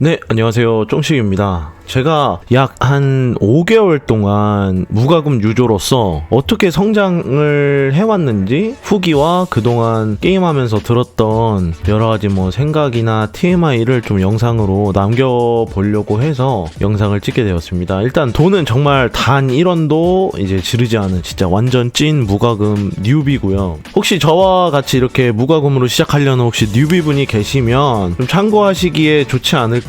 네, 안녕하세요. 쫑식입니다. 제가 약 한 5개월 동안 무과금 유저로서 어떻게 성장을 해왔는지 후기와 그동안 게임하면서 들었던 여러 가지 뭐 생각이나 TMI를 좀 영상으로 남겨보려고 해서 영상을 찍게 되었습니다. 일단 돈은 정말 단 1원도 이제 지르지 않은 진짜 완전 찐 무과금 뉴비고요. 혹시 저와 같이 이렇게 무과금으로 시작하려는 혹시 뉴비분이 계시면 좀 참고하시기에 좋지 않을까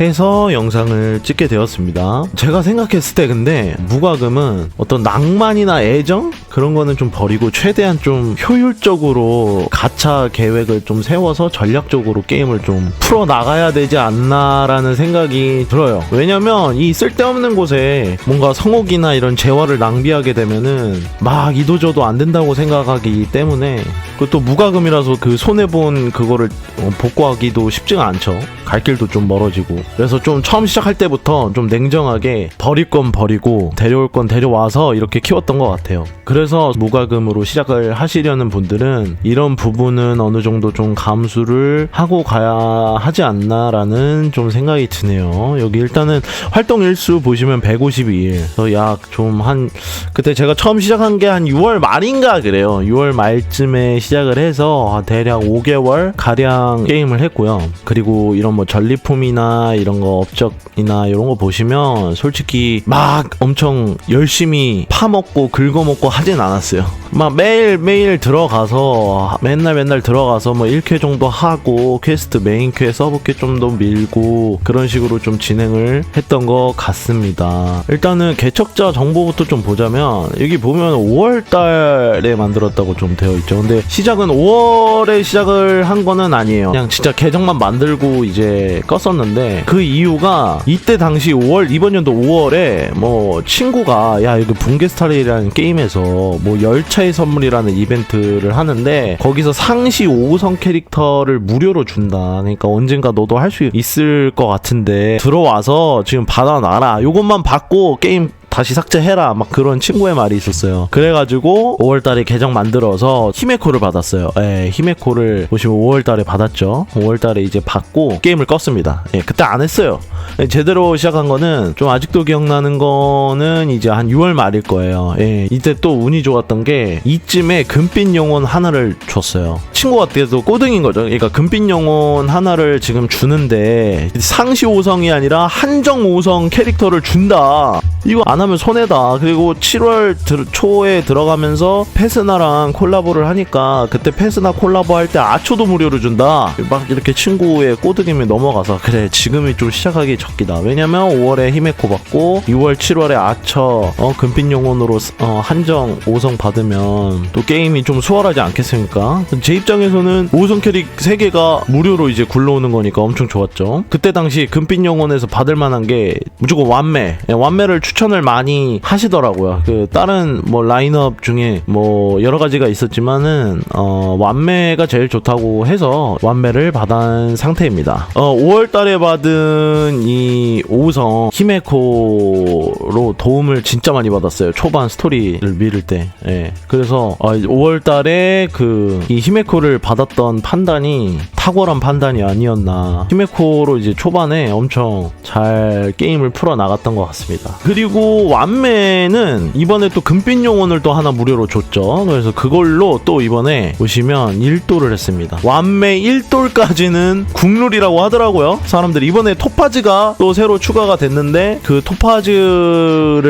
해서 영상을 찍게 되었습니다. 제가 생각했을 때 근데 무과금은 어떤 낭만이나 애정 그런 거는 좀 버리고 최대한 좀 효율적으로 가차 계획을 좀 세워서 전략적으로 게임을 좀 풀어 나가야 되지 않나라는 생각이 들어요. 왜냐면 이 쓸데없는 곳에 뭔가 성옥이나 이런 재화를 낭비하게 되면은 막 이도저도 안 된다고 생각하기 때문에 그것도 무과금이라서 그 손해 본 그거를 어, 복구하기도 쉽지가 않죠. 갈 길도 좀 멀어지고 그래서 좀 처음 시작할 때부터 좀 냉정하게 버릴 건 버리고 데려올 건 데려와서 이렇게 키웠던 것 같아요. 그래서 무과금으로 시작을 하시려는 분들은 이런 부분은 어느 정도 좀 감수를 하고 가야 하지 않나라는 좀 생각이 드네요. 여기 일단은 활동 일수 보시면 152일. 약 좀 한 그때 제가 처음 시작한 게 한 6월 말인가 그래요. 6월 말쯤에 시작을 해서 대략 5개월 가량 게임을 했고요. 그리고 이런 뭐 전리품이나 이런 거 업적이나 이런 거 보시면 솔직히 막 엄청 열심히 파먹고 긁어먹고 하진 않았어요. 막 매일 매일 들어가서 맨날 맨날 들어가서 뭐 1회 정도 하고 퀘스트 메인 퀘 서브 퀘 좀 더 밀고 그런 식으로 좀 진행을 했던 것 같습니다. 일단은 개척자 정보부터 좀 보자면 여기 보면 5월 달에 만들었다고 좀 되어 있죠. 근데 시작은 5월에 시작을 한 거는 아니에요. 그냥 진짜 계정만 만들고 이제 껐었는데 그 이유가 이때 당시 5월 이번 연도 5월에 뭐 친구가 야 이거 붕괴스타일이라는 게임에서 뭐 열차 의 선물이라는 이벤트를 하는데 거기서 상시 5성 캐릭터를 무료로 준다. 그러니까 언젠가 너도 할 수 있을 것 같은데 들어와서 지금 받아놔라. 요것만 받고 게임 다시 삭제해라. 막 그런 친구의 말이 있었어요. 그래가지고 5월달에 계정 만들어서 히메코를 받았어요. 예 히메코를 보시면 5월달에 받았죠. 5월달에 이제 받고 게임을 껐습니다. 예 그때 안 했어요. 예, 제대로 시작한 거는 좀 아직도 기억나는 거는 이제 한 6월 말일 거예요. 예 이때 또 운이 좋았던 게 이쯤에 금빛 영혼 하나를 줬어요. 친구한테도 꼬등인 거죠. 그러니까 금빛 영혼 하나를 지금 주는데 상시 5성이 아니라 한정 5성 캐릭터를 준다. 이거 안 하면 손해다. 그리고 7월 들, 초에 들어가면서 페스나랑 콜라보를 하니까 그때 페스나 콜라보 할 때 아초도 무료로 준다. 막 이렇게 친구의 꼬드김에 넘어가서 그래 지금이 좀 시작하기 적기다. 왜냐면 5월에 히메코 받고 6월 7월에 아처 어, 금빛 영혼으로 어, 한정 5성 받으면 또 게임이 좀 수월하지 않겠습니까? 제 입장에서는 5성 캐릭 3개가 무료로 이제 굴러오는 거니까 엄청 좋았죠. 그때 당시 금빛 영혼에서 받을 만한 게 무조건 완매. 예, 완매를 추천을 많이 하시더라고요. 그 다른 뭐 라인업 중에 뭐 여러 가지가 있었지만은 어 완매가 제일 좋다고 해서 완매를 받은 상태입니다. 어 5월 달에 받은 이 5성 히메코로 도움을 진짜 많이 받았어요. 초반 스토리를 미룰 때. 예. 그래서 어 5월 달에 그 이 히메코를 받았던 판단이 탁월한 판단이 아니었나. 히메코로 이제 초반에 엄청 잘 게임을 풀어 나갔던 것 같습니다. 그리고 완매는 이번에 또 금빛 용원을 또 하나 무료로 줬죠. 그래서 그걸로 또 이번에 보시면 1돌을 했습니다. 완매 1돌까지는 국룰이라고 하더라고요. 사람들이 이번에 토파즈가 또 새로 추가가 됐는데 그 토파즈를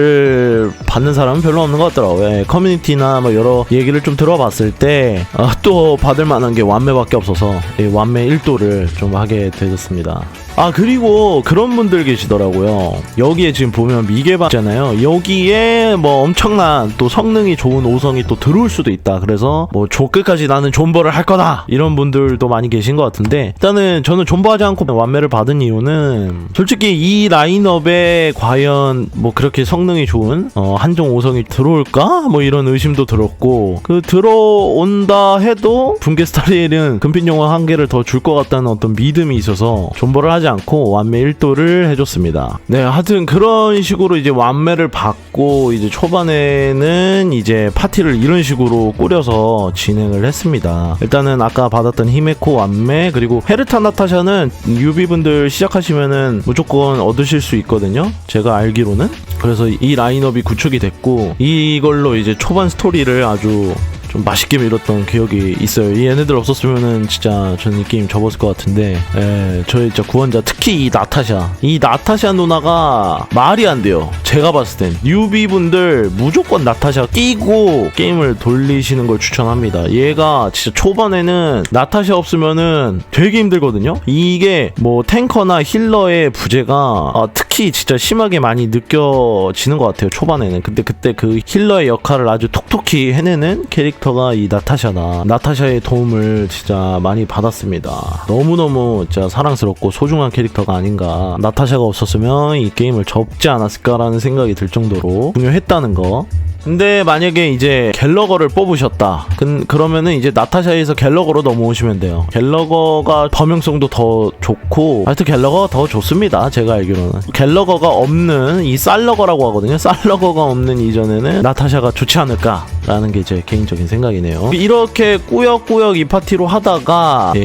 받는 사람은 별로 없는 것 같더라고요. 예, 커뮤니티나 뭐 여러 얘기를 좀 들어봤을 때 또 받을 만한 게 완매밖에 없어서 이 완매 1돌을 좀 하게 되었습니다. 아 그리고 그런 분들 계시더라고요 여기에 지금 보면 미개발잖아요 여기에 뭐 엄청난 또 성능이 좋은 5성이 또 들어올 수도 있다 그래서 뭐 조끝까지 나는 존버를 할 거다 이런 분들도 많이 계신 것 같은데 일단은 저는 존버하지 않고 완매를 받은 이유는 솔직히 이 라인업에 과연 뭐 그렇게 성능이 좋은 어, 한정 5성이 들어올까 뭐 이런 의심도 들었고 그 들어온다 해도 붕괴 스타일은 금빛 용어 한 개를 더 줄 것 같다는 어떤 믿음이 있어서 존버를 하지 않고 완매 1도를 해줬습니다. 네, 하여튼 그런 식으로 이제 완매를 받고 이제 초반에는 이제 파티를 이런 식으로 꾸려서 진행을 했습니다. 일단은 아까 받았던 히메코 완매 그리고 헤르타 나타샤는 유비분들 시작하시면은 무조건 얻으실 수 있거든요. 제가 알기로는. 그래서 이 라인업이 구축이 됐고 이걸로 이제 초반 스토리를 아주 좀 맛있게 밀었던 기억이 있어요. 이 얘네들 없었으면은 진짜 저는 이 게임 접었을 것 같은데, 예, 저의 진짜 구원자 특히 이 나타샤, 이 나타샤 누나가 말이 안 돼요. 제가 봤을 땐 뉴비분들 무조건 나타샤 끼고 게임을 돌리시는 걸 추천합니다. 얘가 진짜 초반에는 나타샤 없으면은 되게 힘들거든요. 이게 뭐 탱커나 힐러의 부재가 아, 특히 진짜 심하게 많이 느껴지는 것 같아요. 초반에는. 근데 그때 그 힐러의 역할을 아주 톡톡히 해내는 캐릭터 가 이 나타샤다. 나타샤의 도움을 진짜 많이 받았습니다. 너무너무 진짜 사랑스럽고 소중한 캐릭터가 아닌가. 나타샤가 없었으면 이 게임을 접지 않았을까라는 생각이 들 정도로 중요했다는 거. 근데 만약에 이제 갤러거를 뽑으셨다. 그, 그러면은 이제 나타샤에서 갤러거로 넘어오시면 돼요. 갤러거가 범용성도 더 좋고 하여튼 갤러거가 더 좋습니다. 제가 알기로는. 갤러거가 없는 이 쌀러거라고 하거든요. 쌀러거가 없는 이전에는 나타샤가 좋지 않을까라는 게 제 개인적인 생각이네요. 이렇게 꾸역꾸역 이 파티로 하다가 예,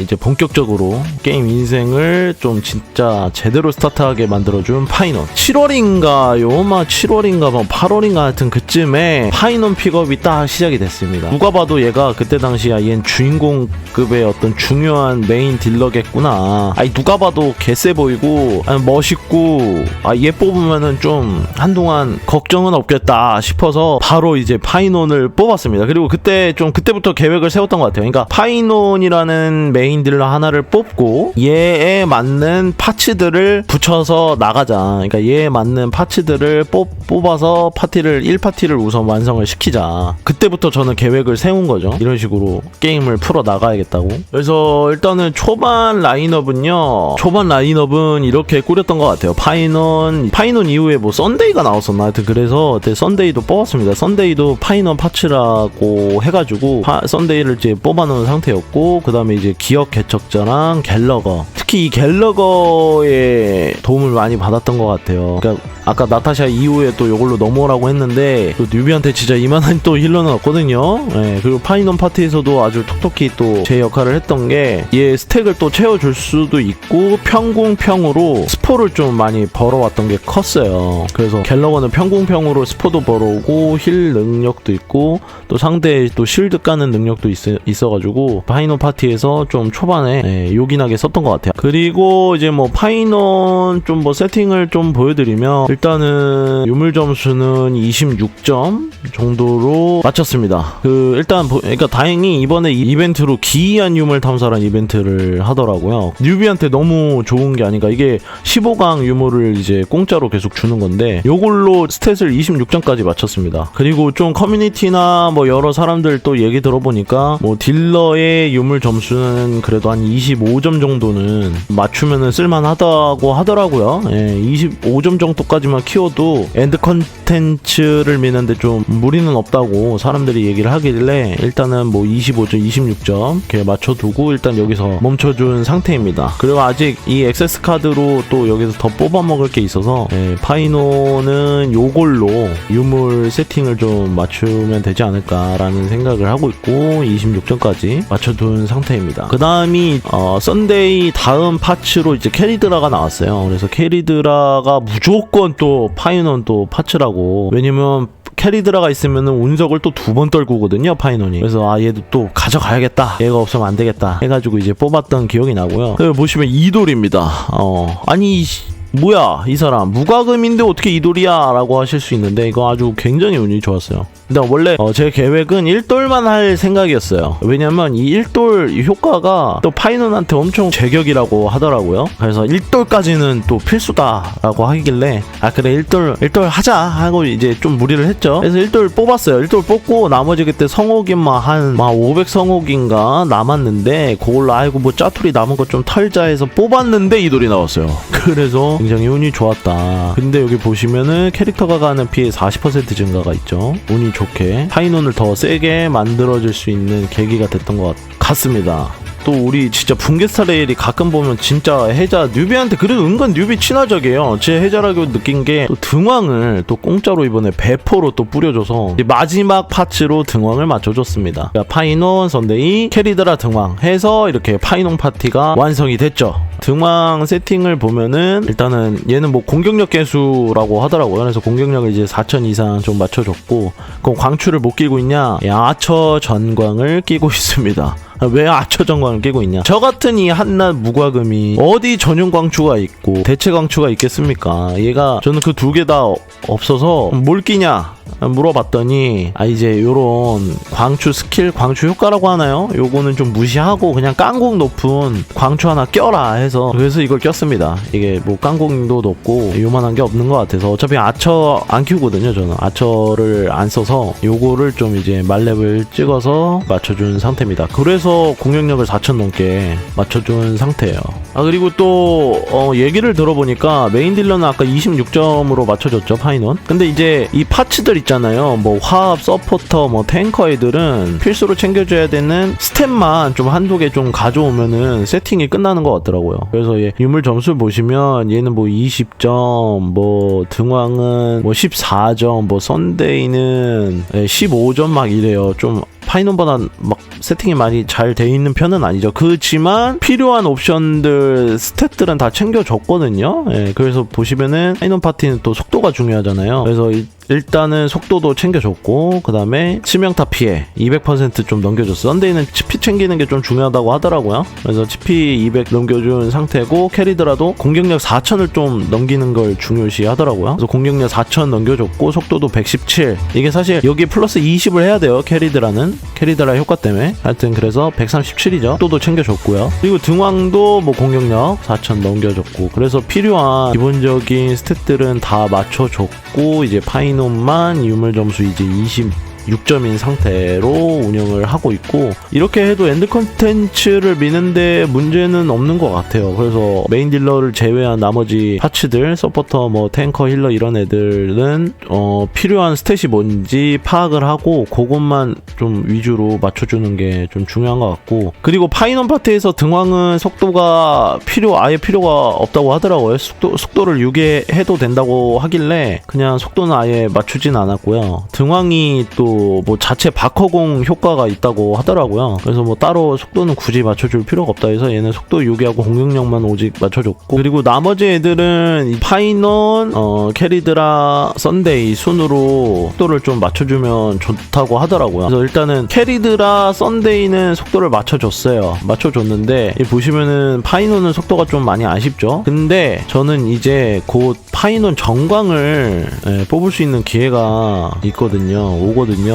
이제 본격적으로 게임 인생을 좀 진짜 제대로 스타트하게 만들어준 파이넌. 7월인가요? 막 7월인가 막 8월인가 하여튼 그 쯤에 파이넌 픽업이 딱 시작이 됐습니다. 누가 봐도 얘가 그때 당시야 얜 주인공급의 어떤 중요한 메인 딜러겠구나. 아니 누가 봐도 개쎄 보이고 아니, 멋있고 아 얘 뽑으면은 좀 한동안 걱정은 없겠다 싶어서 바로 이제 파이논을 뽑았습니다. 그리고 그때 좀 그때부터 계획을 세웠던 것 같아요. 그러니까 파이논이라는 메인 딜러 하나를 뽑고 얘에 맞는 파츠들을 붙여서 나가자. 그러니까 얘에 맞는 파츠들을 뽑, 뽑아서 파티를 1파티 를 우선 완성을 시키자. 그때부터 저는 계획을 세운 거죠. 이런 식으로 게임을 풀어 나가야겠다고. 그래서 일단은 초반 라인업은요. 초반 라인업은 이렇게 꾸렸던 것 같아요. 파이논 파이논 이후에 뭐 썬데이가 나왔었나 하여튼 그래서 썬데이도 뽑았습니다. 썬데이도 파이논 파츠라고 해가지고 파- 썬데이를 이제 뽑아놓은 상태였고 그 다음에 이제 기억 개척자랑 갤러거 특히 이 갤러거의 도움을 많이 받았던 것 같아요. 그러니까 아까 나타샤 이후에 또 이걸로 넘어오라고 했는데 또 뉴비한테 진짜 이만한 또 힐러는 없거든요. 예, 그리고 파이논 파티에서도 아주 톡톡히 또 제 역할을 했던 게 얘 스택을 또 채워줄 수도 있고 평공평으로 스포를 좀 많이 벌어왔던 게 컸어요. 그래서 갤러거는 평공평으로 스포도 벌어오고 힐 능력도 있고 또 상대에 또 실드 까는 능력도 있어, 있어가지고 파이논 파티에서 좀 초반에 예, 요긴하게 썼던 것 같아요. 그리고 이제 뭐 파이논 좀뭐 세팅을 좀 보여드리면 일단은 유물 점수는 26점 정도로 맞췄습니다. 그 일단 보- 그러니까 다행히 이번에 이 이벤트로 기이한 유물 탐사라는 이벤트를 하더라고요. 뉴비한테 너무 좋은 게 아닌가 이게 15강 유물을 이제 공짜로 계속 주는 건데 요걸로 스탯을 26점까지 맞췄습니다. 그리고 좀 커뮤니티나 뭐 여러 사람들 또 얘기 들어보니까 뭐 딜러의 유물 점수는 그래도 한 25점 정도는 맞추면은 쓸만하다고 하더라고요. 예, 25점 정도까지만 키워도 엔드 컨텐츠를 미는데 좀 무리는 없다고 사람들이 얘기를 하길래 일단은 뭐 25점, 26점 이렇게 맞춰두고 일단 여기서 멈춰준 상태입니다. 그리고 아직 이 액세스 카드로 또 여기서 더 뽑아 먹을 게 있어서 예, 파이노는 요걸로 유물 세팅을 좀 맞추면 되지 않을까라는 생각을 하고 있고 26점까지 맞춰둔 상태입니다. 그 다음이 어, 썬데이 다음 파츠로 이제 캐리드라가 나왔어요. 그래서 캐리드라가 무조건 또 파이논 또 파츠라고 왜냐면 캐리드라가 있으면 운석을 또 두 번 떨구거든요 파이논이 그래서 아 얘도 또 가져가야겠다. 얘가 없으면 안 되겠다. 해가지고 이제 뽑았던 기억이 나고요. 여기 보시면 이돌입니다. 어 아니 이- 뭐야 이 사람. 무과금인데 어떻게 이돌이야? 라고 하실 수 있는데 이거 아주 굉장히 운이 좋았어요 근데 원래 어, 제 계획은 1돌만 할 생각이었어요. 왜냐면 이 1돌 효과가 또 파이논한테 엄청 제격이라고 하더라고요. 그래서 1돌까지는 또 필수다라고 하길래 아 그래 1돌 1돌 하자 하고 이제 좀 무리를 했죠. 그래서 1돌 뽑았어요. 1돌 뽑고 나머지 그때 성옥인만 한막 500성옥인가 남았는데 그걸로 아이고 뭐 짜투리 남은 거좀 털자 해서 뽑았는데 이 돌이 나왔어요. 그래서 굉장히 운이 좋았다. 근데 여기 보시면은 캐릭터가 가는 피해 40% 증가가 있죠. 운이 좋게 파이논을 더 세게 만들어줄 수 있는 계기가 됐던 것 같- 같습니다 또 우리 진짜 붕괴스타 레일이 가끔 보면 진짜 해자 뉴비한테 그래도 은근 뉴비 친화적이에요. 제 해자라고 느낀 게 또 등왕을 또 공짜로 이번에 배포로 또 뿌려줘서 마지막 파츠로 등왕을 맞춰줬습니다. 그러니까 파이논 선데이 캐리드라 등왕 해서 이렇게 파이논 파티가 완성이 됐죠. 등왕 세팅을 보면은 일단은 얘는 뭐 공격력 개수라고 하더라고요. 그래서 공격력을 이제 4000 이상 좀 맞춰줬고 그럼 광추를 못 끼고 있냐? 예, 아처 전광을 끼고 있습니다. 왜 아처 전광을 끼고 있냐? 저 같은 이 한낱 무과금이 어디 전용 광추가 있고 대체 광추가 있겠습니까? 얘가 저는 그 두 개 다 없어서 뭘 끼냐? 물어봤더니 아 이제 요런 광추 스킬 광추 효과라고 하나요? 요거는 좀 무시하고 그냥 깡공 높은 광추 하나 껴라 해서 그래서 이걸 꼈습니다 이게 뭐 깡공도 높고 요만한 게 없는 것 같아서 어차피 아처 안 키우거든요 저는 아처를 안 써서 요거를 좀 이제 말렙을 찍어서 맞춰준 상태입니다 그래서 공격력을 4천 넘게 맞춰준 상태예요. 아 그리고 또 어, 얘기를 들어보니까 메인 딜러는 아까 26점으로 맞춰줬죠 파이논 근데 이제 이 파츠들 있잖아요. 뭐 화합 서포터 뭐 탱커 애들은 필수로 챙겨줘야 되는 스탯만 좀 한두 개 좀 가져오면은 세팅이 끝나는 것 같더라고요. 그래서 얘 유물 점수 보시면 얘는 뭐 20점 뭐 등왕은 뭐 14점 뭐 썬데이는 15점 막 이래요. 좀 파이논보다 막 세팅이 많이 잘 돼 있는 편은 아니죠. 그렇지만 필요한 옵션들 스탯들은 다 챙겨줬거든요. 예, 그래서 보시면은 파이논 파티는 또 속도가 중요하잖아요. 그래서 이- 일단은 속도도 챙겨줬고 그 다음에 치명타 피해 200%좀 넘겨줬어. 썬데이는 치피 챙기는 게 좀 중요하다고 하더라고요. 그래서 치피 200 넘겨준 상태고 캐리드라도 공격력 4000을 좀 넘기는 걸 중요시 하더라고요. 그래서 공격력 4000 넘겨줬고 속도도 117. 이게 사실 여기 플러스 20을 해야 돼요. 캐리드라는 캐리드라 효과 때문에 하여튼 그래서 137이죠. 속도도 챙겨줬고요. 그리고 등왕도 뭐 공격력 4000 넘겨줬고 그래서 필요한 기본적인 스탯들은 다 맞춰줬고 이제 파 이논만 유물 점수 이제 20 6점인 상태로 운영을 하고 있고 이렇게 해도 엔드 컨텐츠를 미는데 문제는 없는 것 같아요. 그래서 메인 딜러를 제외한 나머지 파츠들 서포터 뭐 탱커 힐러 이런 애들은 어 필요한 스탯이 뭔지 파악을 하고 그것만 좀 위주로 맞춰주는 게 좀 중요한 것 같고 그리고 파이넌 파트에서 등왕은 속도가 필요 아예 필요가 없다고 하더라고요. 속도 속도를 유계해도 된다고 하길래 그냥 속도는 아예 맞추진 않았고요. 등왕이 또뭐 자체 바커공 효과가 있다고 하더라고요. 그래서 뭐 따로 속도는 굳이 맞춰줄 필요가 없다 해서 얘는 속도 유기하고 공격력만 오직 맞춰줬고 그리고 나머지 애들은 이 파이넌, 어, 캐리드라, 썬데이 순으로 속도를 좀 맞춰주면 좋다고 하더라고요. 그래서 일단은 캐리드라, 썬데이는 속도를 맞춰줬어요. 맞춰줬는데 이 보시면은 파이논은 속도가 좀 많이 아쉽죠. 근데 저는 이제 곧 파이논 정광을 예, 뽑을 수 있는 기회가 있거든요. 오거든요.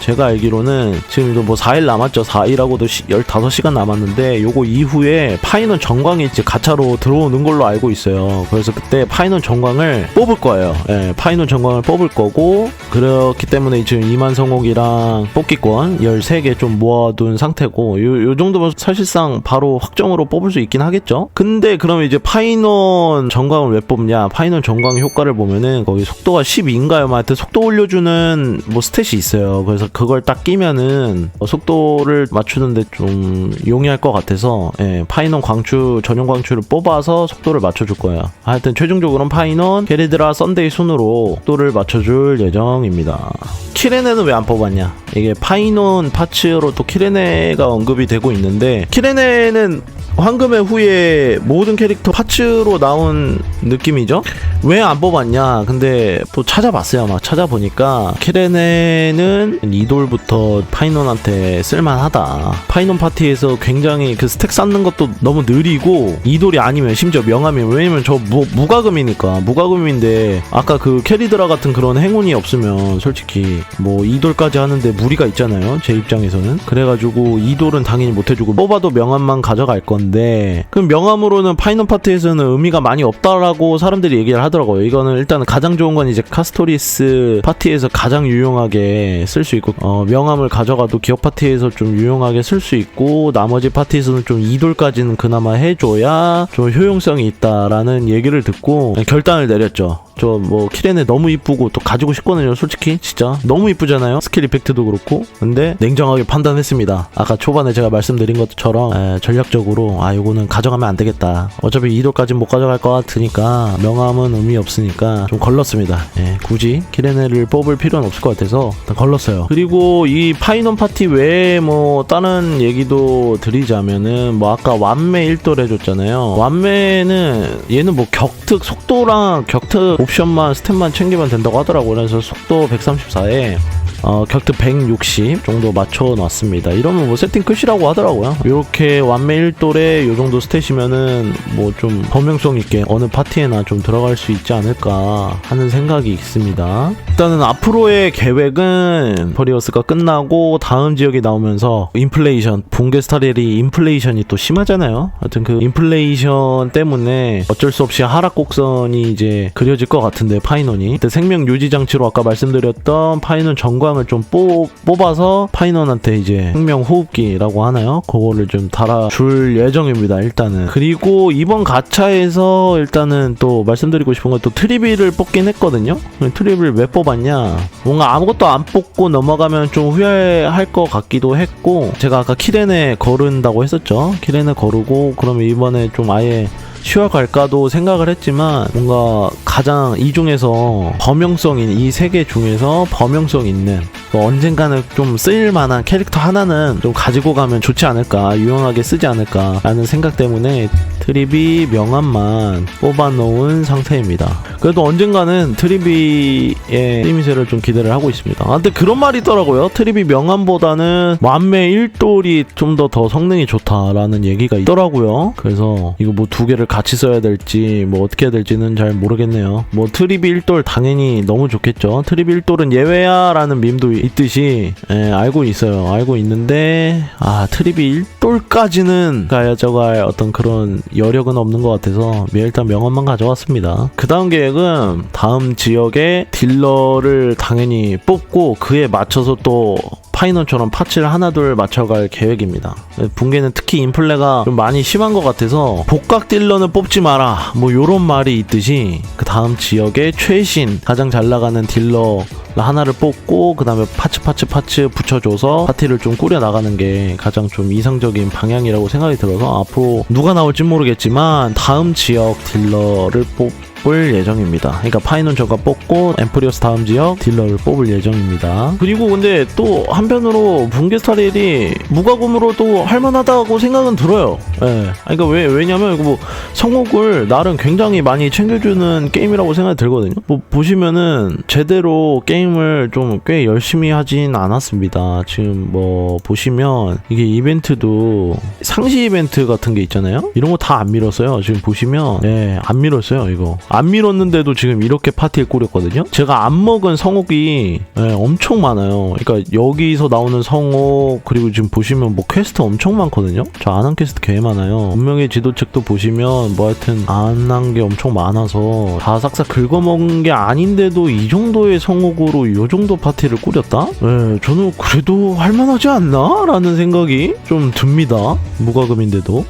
제가 알기로는 지금 뭐 4일 남았죠. 4일하고도 15시간 남았는데 요거 이후에 파이논 정광이 이제 가차로 들어오는 걸로 알고 있어요. 그래서 그때 파이논 정광을 뽑을 거예요. 예, 파이논 정광을 뽑을 거고 그렇기 때문에 지금 2만 성공이랑 뽑기권 13개 좀 모아둔 상태고 요, 요 정도면 사실상 바로 확정으로 뽑을 수 있긴 하겠죠. 근데 그러면 이제 파이논 정광을 왜 뽑냐? 파이논 정광 효과를 보면은 거기 속도가 12인가요? 뭐 하여튼 속도 올려주는 뭐 스탯이 있어요. 그래서 그걸 딱 끼면은 어, 속도를 맞추는데 좀 용이할 것 같아서 예, 파이논 광추 전용 광추를 뽑아서 속도를 맞춰줄 거예요. 하여튼 최종적으로는 파이논 게리드라 썬데이 순으로 속도를 맞춰줄 예정입니다. 키레네는 왜 안 뽑았냐? 이게 파이논 파츠로 또 키레네가 언급이 되고 있는데 키레네는 황금의 후에 모든 캐릭터 파츠로 나온 느낌이죠? 왜 안 뽑았냐? 근데 또 찾아봤어요. 막 찾아보니까 키레네는 이돌부터 파이논한테 쓸만하다. 파이논 파티에서 굉장히 그 스택 쌓는 것도 너무 느리고 이돌이 아니면 심지어 명함이면 왜냐면 저 무, 무과금이니까 무과금인데 아까 그 캐리드라 같은 그런 행운이 없으면 솔직히 뭐 이돌까지 하는데 무리가 있잖아요. 제 입장에서는 그래가지고 이돌은 당연히 못 해주고 뽑아도 명함만 가져갈 건데 건데 그 명함으로는 파이널 파티에서는 의미가 많이 없다라고 사람들이 얘기를 하더라고요. 이거는 일단은 가장 좋은 건 이제 카스토리스 파티에서 가장 유용하게 쓸 수 있고 어, 명함을 가져가도 기업 파티에서 좀 유용하게 쓸 수 있고 나머지 파티에서는 좀 이돌까지는 그나마 해줘야 좀 효용성이 있다라는 얘기를 듣고 결단을 내렸죠. 저 뭐 키렌에 너무 이쁘고 또 가지고 싶거든요. 솔직히 진짜 너무 이쁘잖아요. 스킬 이펙트도 그렇고. 근데 냉정하게 판단했습니다. 아까 초반에 제가 말씀드린 것처럼 에, 전략적으로 아 이거는 가져가면 안 되겠다. 어차피 2도까지 못 가져갈 것 같으니까 명함은 의미 없으니까 좀 걸렀습니다. 예, 굳이 키레네를 뽑을 필요는 없을 것 같아서 걸렀어요. 그리고 이 파이넌 파티 외에 뭐 다른 얘기도 드리자면은 뭐 아까 완매 1도를 해줬잖아요. 완매는 얘는 뭐 격특 속도랑 격특 옵션만 스탯만 챙기면 된다고 하더라고요. 그래서 속도 134에 어, 격투 160 정도 맞춰놨습니다. 이러면 뭐 세팅 끝이라고 하더라고요. 이렇게 완매 1돌에 요 정도 스탯이면은 뭐 좀 범용성 있게 어느 파티에나 좀 들어갈 수 있지 않을까 하는 생각이 있습니다. 일단은 앞으로의 계획은 버리어스가 끝나고 다음 지역에 나오면서 인플레이션, 붕괴 스타렐이 인플레이션이 또 심하잖아요. 하여튼 그 인플레이션 때문에 어쩔 수 없이 하락 곡선이 이제 그려질 것 같은데 파이넌이 그때 생명 유지 장치로 아까 말씀드렸던 파이넌 전광 을 좀 뽑, 뽑아서 파이넌한테 이제 생명 호흡기라고 하나요? 그거를 좀 달아줄 예정입니다. 일단은 그리고 이번 가차에서 일단은 또 말씀드리고 싶은 건 또 트리비를 뽑긴 했거든요. 트리비를 왜 뽑았냐? 뭔가 아무것도 안 뽑고 넘어가면 좀 후회할 것 같기도 했고 제가 아까 키렌에 거른다고 했었죠. 키렌에 거르고 그러면 이번에 좀 아예 쉬어갈까도 생각을 했지만 뭔가 가장 이 중에서 범용성인 이 세 개 중에서 범용성 있는 뭐 언젠가는 좀 쓰일만한 캐릭터 하나는 좀 가지고 가면 좋지 않을까 유용하게 쓰지 않을까라는 생각 때문에 트리비 명함만 뽑아놓은 상태입니다. 그래도 언젠가는 트리비의 리미세를 좀 기대를 하고 있습니다. 아, 근데 그런 말이 있더라고요. 트리비 명함보다는 완매 1돌이 좀 더 더 성능이 좋다라는 얘기가 있더라고요. 그래서 이거 뭐 두 개를 같이 써야 될지 뭐 어떻게 해야 될지는 잘 모르겠네요. 뭐 트리비 1돌 당연히 너무 좋겠죠. 트리비 1돌은 예외야라는 밈도 있듯이 예, 알고 있어요. 알고 있는데 아 트리비 1돌까지는 가져갈 어떤 그런 여력은 없는 것 같아서 일단 명언만 가져왔습니다. 그 다음 계획은 다음 지역에 딜러를 당연히 뽑고 그에 맞춰서 또 파이널처럼 파츠를 하나둘 맞춰갈 계획입니다. 붕괴는 특히 인플레가 좀 많이 심한 것 같아서 복각 딜러는 뽑지 마라 뭐 요런 말이 있듯이 그 다음 지역에 최신 가장 잘 나가는 딜러 하나를 뽑고 그 다음에 파츠 파츠 파츠 붙여줘서 파티를 좀 꾸려 나가는 게 가장 좀 이상적인 방향이라고 생각이 들어서 앞으로 누가 나올지 모르겠지만 다음 지역 딜러를 뽑 뽑을 예정입니다. 그러니까 파이논 저가 뽑고 엠프리어스 다음 지역 딜러를 뽑을 예정입니다. 그리고 근데 또 한편으로 붕괴 스타일이 무과금으로도 할만하다고 생각은 들어요. 예. 그러니까 왜 왜냐면 이거 뭐 성옥을 나름 굉장히 많이 챙겨주는 게임이라고 생각이 들거든요. 뭐 보시면은 제대로 게임을 좀 꽤 열심히 하진 않았습니다. 지금 뭐 보시면 이게 이벤트도 상시 이벤트 같은 게 있잖아요. 이런 거 다 안 밀었어요. 지금 보시면 예, 안 밀었어요. 이거 안 밀었는데도 지금 이렇게 파티를 꾸렸거든요. 제가 안 먹은 성옥이 예, 엄청 많아요. 그러니까 여기서 나오는 성옥 그리고 지금 보시면 뭐 퀘스트 엄청 많거든요. 저 안 한 퀘스트 개 많아요. 운명의 지도책도 보시면 뭐 하여튼 안 한 게 엄청 많아서 다 싹싹 긁어먹은 게 아닌데도 이 정도의 성옥으로 이 정도 파티를 꾸렸다? 예, 저는 그래도 할만하지 않나? 라는 생각이 좀 듭니다. 무과금인데도.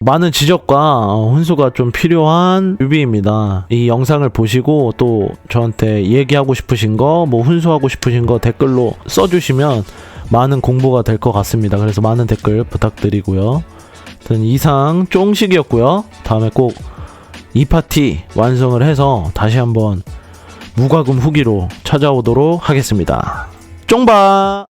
많은 지적과 어, 훈수가 좀 필요한 뮤비입니다. 이 영상을 보시고 또 저한테 얘기하고 싶으신 거, 뭐 훈수하고 싶으신 거 댓글로 써주시면 많은 공부가 될 것 같습니다. 그래서 많은 댓글 부탁드리고요. 이상 쫑식이었고요. 다음에 꼭 이 파티 완성을 해서 다시 한번 무과금 후기로 찾아오도록 하겠습니다. 쫑바!